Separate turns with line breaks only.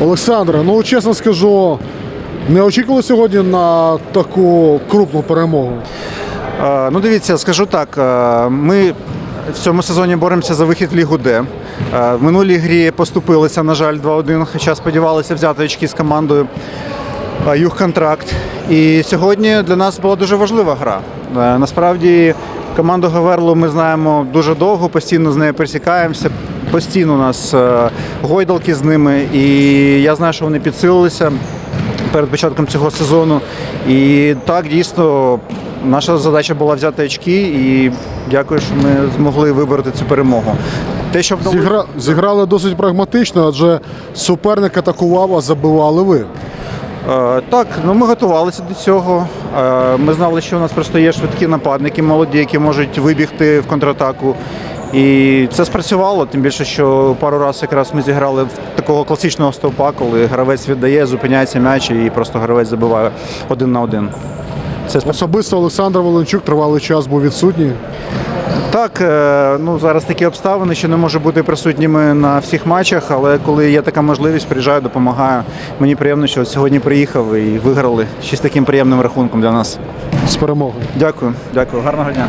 Олександре, ну чесно скажу, не очікували сьогодні на таку крупну перемогу.
Е, Ну, дивіться, скажу так. е, Ми в цьому сезоні боремося за вихід в Лігу Д. Е, В минулій грі поступилися, на жаль, 2-1, хоча сподівалися взяти очки з командою е, Югконтракт. І сьогодні для нас була дуже важлива гра. Насправді команду Гаверлу ми знаємо дуже довго, постійно з нею пересікаємося. Постійно у нас е, гойдалки з ними, і я знаю, що вони підсилилися перед початком цього сезону. І так, дійсно, наша задача була взяти очки, і дякую, що ми змогли вибороти цю перемогу. Те, що вдалося-
Зігра... Зіграли досить прагматично, адже суперник атакував, а забивали ви.
Е, Так, ну ми готувалися до цього. Е, Ми знали, що у нас просто є швидкі нападники, молоді, які можуть вибігти в контратаку. І це спрацювало, тим більше, що пару разів якраз ми зіграли в такого класичного стовпа, коли гравець віддає, зупиняється м'яч і просто гравець забиває один на один. Це.
Особисто Олександр Воленчук тривалий час був відсутній.
Так, е, ну зараз такі обставини, що не можу бути присутніми на всіх матчах, але коли є така можливість, приїжджаю, допомагаю. Мені приємно, що сьогодні приїхав і виграли ще з таким приємним рахунком для нас.
З перемогою.
Дякую, дякую, гарного дня.